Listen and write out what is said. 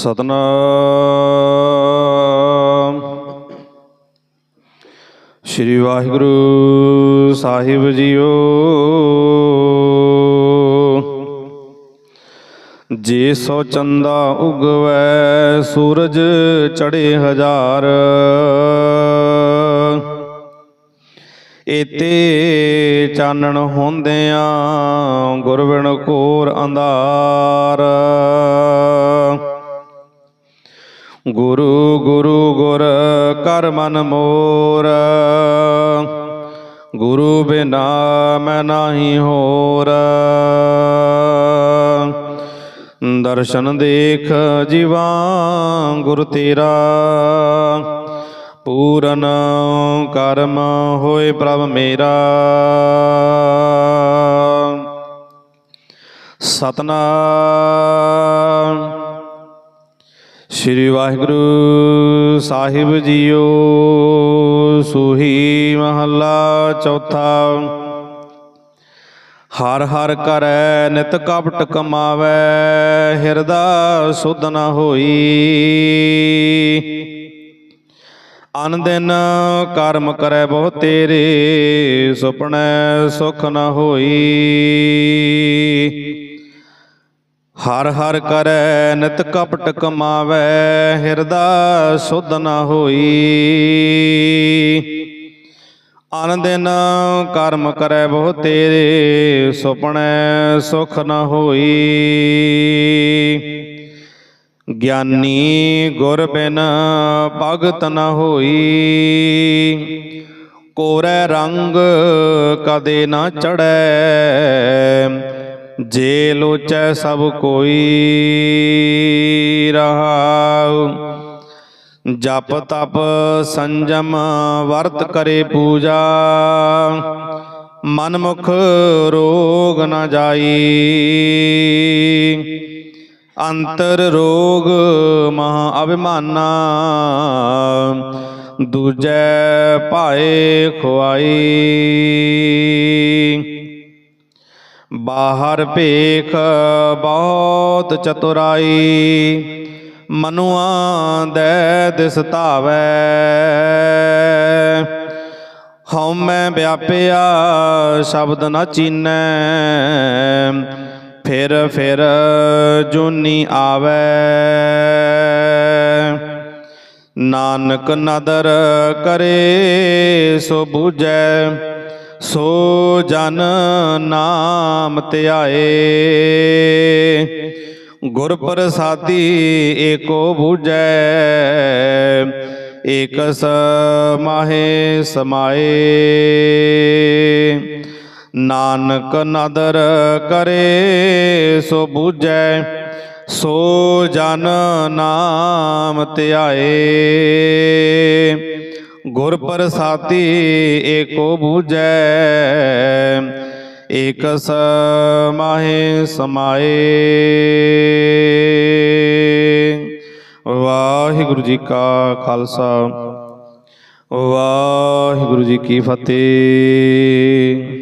ਸਤਨਾਮ। ਸ੍ਰੀ ਵਾਹਿਗੁਰੂ ਸਾਹਿਬ ਜੀਓ। ਜੇ ਸੋ ਚੰਦਾ ਉਗਵੈ, ਸੂਰਜ ਚੜੇ ਹਜ਼ਾਰ। ਏਤੇ ਚਾਨਣ ਹੁੰਦਿਆਂ ਗੁਰਬਿਨ ਘੋਰ ਅੰਧਾਰ। ਗੁਰੂ ਗੁਰੂ ਗੁਰ ਕਰ ਮਨ ਮੋਰ। ਗੁਰੂ ਬਿਨਾ ਮੈਂ ਨਾਹੀ ਹੋਰ। ਦਰਸ਼ਨ ਦੇਖ ਜੀਵਾ ਗੁਰ ਤੇਰਾ। ਪੂਰਨ ਕਰਮ ਹੋਏ ਪ੍ਰਭ ਮੇਰਾ। ਸਤਨਾਮ ਸ੍ਰੀ ਵਾਹਿਗੁਰੂ ਸਾਹਿਬ ਜੀਓ, ਸੁਹੀ ਮਹੱਲਾ ਚੌਥਾ। ਹਰ ਹਰ ਕਰੈ ਨਿਤ ਕਪਟ ਕਮਾਵੈ, ਹਿਰਦਾ ਸੁਧ ਨ ਹੋਈ। ਅਨ ਦਿਨ ਕਰਮ ਕਰੈ ਬਹੁ ਤੇਰੇ, ਸੁਪਨੈ ਸੁਖ ਨ ਹੋਈ। ਹਰ ਹਰ ਕਰੈ, ਨਿਤ ਕਪਟ ਕਮਾਵੈ, ਹਿਰਦਾ ਸੁਧ ਨ ਹੋਈ। ਅਨ ਕਰਮ ਕਰੈ ਬਹੁ ਤੇਰੇ, ਸੁਪਨੈ ਸੁਖ ਨ ਹੋਈ। ਗਿਆਨੀ ਗੁਰ ਬਿਨ ਭਗਤ ਨ ਹੋਈ। ਕੋਰੈ ਰੰਗ ਕਦੇ ਨਾ ਚੜੈ ਜੇ ਲੋਚੈ ਸਭ ਕੋਈ ਰਹਾਉ। ਜਪ ਤਪ ਸੰਜਮ ਵਰਤ ਕਰੇ ਪੂਜਾ। ਮਨ ਮੁਖ ਰੋਗ ਨਾ ਜਾਈ। ਅੰਤਰ ਰੋਗ ਮਹਾ ਅਭਿਮਾਨਾ। ਦੂਜੈ ਭਾਏ ਖੁਆਈ। ਬਾਹਰ ਭੇਖ ਬਹੁਤ ਚਤੁਰਾਈ, ਮਨੁਆ ਦੇ ਦਿਸ ਧਾਵੈ। ਹਉ ਮੈਂ ਵਿਆਪਿਆ ਸ਼ਬਦ ਨ ਚੀਨੈ, ਫਿਰ ਫਿਰ ਜੁਨੀ ਆਵੈ। ਨਾਨਕ ਨਦਰ ਕਰੇ ਸੋ ਬੂਝੈ ਸੋ ਜਨ ਨਾਮ ਧਿਆਏ। ਗੁਰ ਪ੍ਰਸਾਦੀ ਏਕੋ ਬੂਝੈ, ਏਕ ਸਮਾਹੇ ਸਮਾਏ। ਨਾਨਕ ਨਦਰ ਕਰੇ ਸੋ ਬੂਝੈ, ਸੋ ਜਨ ਨਾਮ ਧਿਆਏ। ਗੁਰ ਪ੍ਰਸਾਦੀ ਏਕੋ ਬੂਝੈ, ਏਕ ਸਮਾਹੇ ਸਮਾਏ। ਵਾਹਿਗੁਰੂ ਜੀ ਕਾ ਖਾਲਸਾ, ਵਾਹਿਗੁਰੂ ਜੀ ਕੀ ਫਤਿਹ।